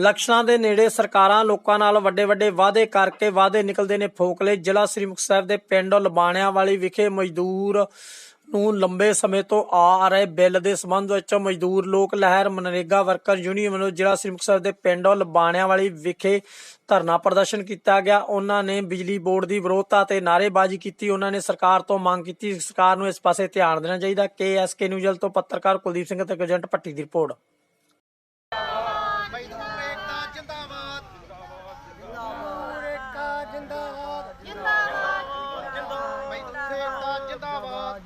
ਇਲੈਕਸ਼ਨਾਂ ਦੇ ਨੇੜੇ ਸਰਕਾਰਾਂ ਲੋਕਾਂ ਨਾਲ ਵੱਡੇ ਵੱਡੇ ਵਾਅਦੇ ਕਰਕੇ ਵਾਅਦੇ ਨਿਕਲਦੇ ਨੇ ਫੋਕਲੇ। ਜ਼ਿਲ੍ਹਾ ਸ੍ਰੀ ਮੁਕਤਸਰ ਦੇ ਪਿੰਡ ਲਬਾਣਿਆਂ ਵਾਲੀ ਵਿਖੇ ਮਜ਼ਦੂਰ ਨੂੰ ਲੰਬੇ ਸਮੇਂ ਤੋਂ ਆ ਰਹੇ ਬਿੱਲ ਦੇ ਸੰਬੰਧ ਵਿੱਚ ਮਜ਼ਦੂਰ ਲੋਕ ਲਹਿਰ ਮਨਰੇਗਾ ਵਰਕਰ ਯੂਨੀਅਨ ਵੱਲੋਂ ਜ਼ਿਲ੍ਹਾ ਸ੍ਰੀ ਮੁਕਤਸਰ ਦੇ ਪਿੰਡ ਲਬਾਣਿਆਂ ਵਾਲੀ ਵਿਖੇ ਧਰਨਾ ਪ੍ਰਦਰਸ਼ਨ ਕੀਤਾ ਗਿਆ। ਉਹਨਾਂ ਨੇ ਬਿਜਲੀ ਬੋਰਡ ਦੀ ਵਿਰੋਧਤਾ ਤੇ ਨਾਅਰੇਬਾਜ਼ੀ ਕੀਤੀ। ਉਹਨਾਂ ਨੇ ਸਰਕਾਰ ਤੋਂ ਮੰਗ ਕੀਤੀ। ਸਰਕਾਰ ਨੂੰ ਇਸ ਪਾਸੇ ਧਿਆਨ ਦੇਣਾ ਚਾਹੀਦਾ। ਕੇ ਨਿਊਜ਼ਲ ਤੋਂ ਪੱਤਰਕਾਰ ਕੁਲਦੀਪ ਸਿੰਘ ਤੇ ਗਜੰਟ ਭੱਟੀ ਦੀ ਰਿਪੋਰਟ ਮਜ਼ਦੂਰ ਏਕਤਾ ਜਿੰਦਾਬਾਦ ਜਿੰਦਾਬਾਦ ਏਕਾ ਜਿੰਦਾਬਾਦ ਮਜ਼ਦੂਰ ਏਕਤਾ ਜਿੰਦਾਬਾਦ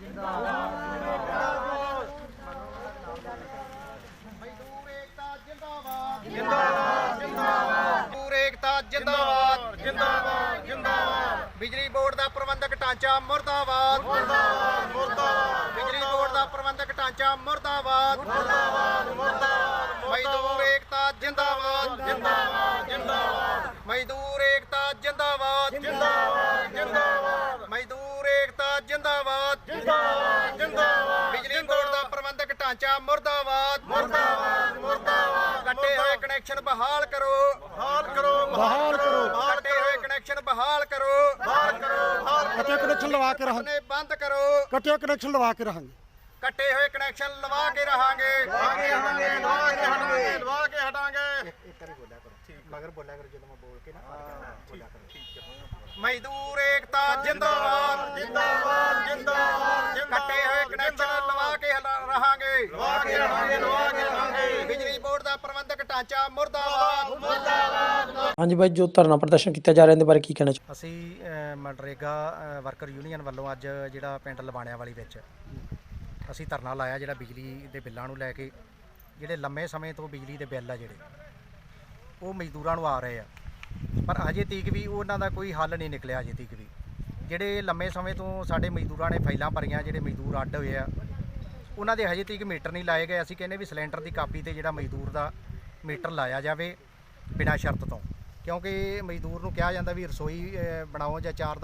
ਮਜ਼ਦੂਰ ਏਕਤਾ ਜਿੰਦਾਬਾਦ ਜਿੰਦਾਬਾਦ ਜਿੰਦਾਬਾਦ ਮਜ਼ਦੂਰ ਏਕਤਾ ਜਿੰਦਾਬਾਦ ਜਿੰਦਾਬਾਦ ਜਿੰਦਾਬਾਦ ਬਿਜਲੀ ਬੋਰਡ ਦਾ ਪ੍ਰਬੰਧਕ ਢਾਂਚਾ ਮੁਰਦਾਬਾਦ। ਮੁਰਦਾਬਾਦ ਮੁਰਦਾਬਾਦ ਬਿਜਲੀ ਬੋਰਡ ਦਾ ਪ੍ਰਬੰਧਕ ਢਾਂਚਾ ਮੁਰਦਾਬਾਦ। ਮੁਰਦਾਬਾਦ ਮੁਰਦਾਬਾਦ ਮਜ਼ਦੂਰ ਏਕਤਾ ਜਿੰਦਾਬਾਦ ਜਿੰਦਾਬਾਦ ਜਿੰਦਾਬਾਦ। ਜਿੰਦਾਬਾਦ ਜਿੰਦਾਬਾਦ ਜਿੰਦਾਬਾਦ ਬਿਜਲੀ ਬੋਰਡ ਦਾ ਪ੍ਰਬੰਧਕ ਢਾਂਚਾ ਮੁਰਦਾਬਾਦ ਮੁਰਦਾਬਾਦ ਮੁਰਦਾਬਾਦ ਕੱਟੇ ਹੋਏ ਕਨੈਕਸ਼ਨ ਬਹਾਲ ਕਰੋ ਬਹਾਲ ਕਰੋ ਬਹਾਲ ਕਰੋ ਕੱਟੇ ਹੋਏ ਕਨੈਕਸ਼ਨ ਬਹਾਲ ਕਰੋ ਬਹਾਲ ਕਰੋ ਬਹਾਲ ਕੱਟੇ ਕਨੈਕਸ਼ਨ ਲਵਾ ਕੇ ਰਹਾਂਗੇ ਨੇ ਬੰਦ ਕਰੋ ਕੱਟੇ ਕਨੈਕਸ਼ਨ ਲਵਾ ਕੇ ਰਹਾਂਗੇ ਕੱਟੇ ਹੋਏ ਕਨੈਕਸ਼ਨ ਲਵਾ ਕੇ ਰਹਾਂਗੇ ਲਵਾ ਕੇ ਹਟਾਂਗੇ ਲਵਾ ਕੇ ਹਟਾਂਗੇ ਲਵਾ ਕੇ ਹਟਾਂਗੇ ਮਜ਼ਦੂਰ ਏਕਤਾ ਜਿੰਦਾਬਾਦ। ਜਿੰਦਾਬਾਦ ਜਿੰਦਾਬਾਦ ਕੱਟੇ ਹੋਏ ਕਨੈਕਸ਼ਨ ਲਵਾ ਕੇ ਰਹਾਂਗੇ। ਲਵਾ ਕੇ ਰਹਾਂਗੇ ਲਵਾ ਕੇ ਰਹਾਂਗੇ। ਬਿਜਲੀ ਬੋਰਡ ਦਾ ਪ੍ਰਬੰਧਕ ਢਾਂਚਾ ਮੁਰਦਾਬਾਦ। ਮੁਰਦਾਬਾਦ। ਹਾਂਜੀ ਬਾਈ ਜੋ ਧਰਨਾ ਪ੍ਰਦਰਸ਼ਨ ਕੀਤਾ ਜਾ ਰਿਹਾ ਇਹਦੇ ਬਾਰੇ ਕੀ ਕਹਿਣਾ ਚਾਹੁੰਦੇ ਅਸੀਂ ਮਨਰੇਗਾ ਵਰਕਰ ਯੂਨੀਅਨ ਵੱਲੋਂ ਅੱਜ ਜਿਹੜਾ ਪਿੰਡ ਲਵਾਣਿਆਂ ਵਾਲੀ ਵਿੱਚ ਅਸੀਂ ਧਰਨਾ ਲਾਇਆ ਜਿਹੜਾ ਬਿਜਲੀ ਦੇ ਬਿੱਲਾਂ ਨੂੰ ਲੈ ਕੇ। ਜਿਹੜੇ ਲੰਮੇ ਸਮੇਂ ਤੋਂ ਬਿਜਲੀ ਦੇ ਬਿੱਲ ਆ ਜਿਹੜੇ ਉਹ ਮਜ਼ਦੂਰਾਂ ਨੂੰ ਆ ਰਹੇ ਆ। ਪਰ ਅਜੇ ਤੀਕ ਵੀ ਉਹਨਾਂ ਦਾ ਕੋਈ ਹੱਲ ਨਹੀਂ ਨਿਕਲਿਆ ਅਜੇ ਤੀਕ ਵੀ। ਜਿਹੜੇ ਲੰਮੇ ਸਮੇਂ ਤੋਂ ਸਾਡੇ ਮਜ਼ਦੂਰਾਂ ਨੇ ਫਾਈਲਾਂ ਭਰੀਆਂ, ਜਿਹੜੇ ਮਜ਼ਦੂਰ ਅੱਡ ਹੋਏ ਆ, ਉਹਨਾਂ ਦੇ ਹਜੇ ਤੀਕ ਮੀਟਰ ਨਹੀਂ ਲਾਏ ਗਏ। ਅਸੀਂ ਕਹਿੰਦੇ ਵੀ ਸਿਲੰਡਰ ਦੀ ਕਾਪੀ ਤੇ ਜਿਹੜਾ ਮਜ਼ਦੂਰ ਦਾ ਮੀਟਰ ਲਾਇਆ ਜਾਵੇ ਬਿਨਾਂ ਸ਼ਰਤ ਤੋਂ। ਕਿਉਂਕਿ ਮਜ਼ਦੂਰ ਨੂੰ ਕਿਹਾ ਜਾਂਦਾ ਵੀ ਰਸੋਈ ਬਣਾਓ ਜਾਂ ਚਾਰ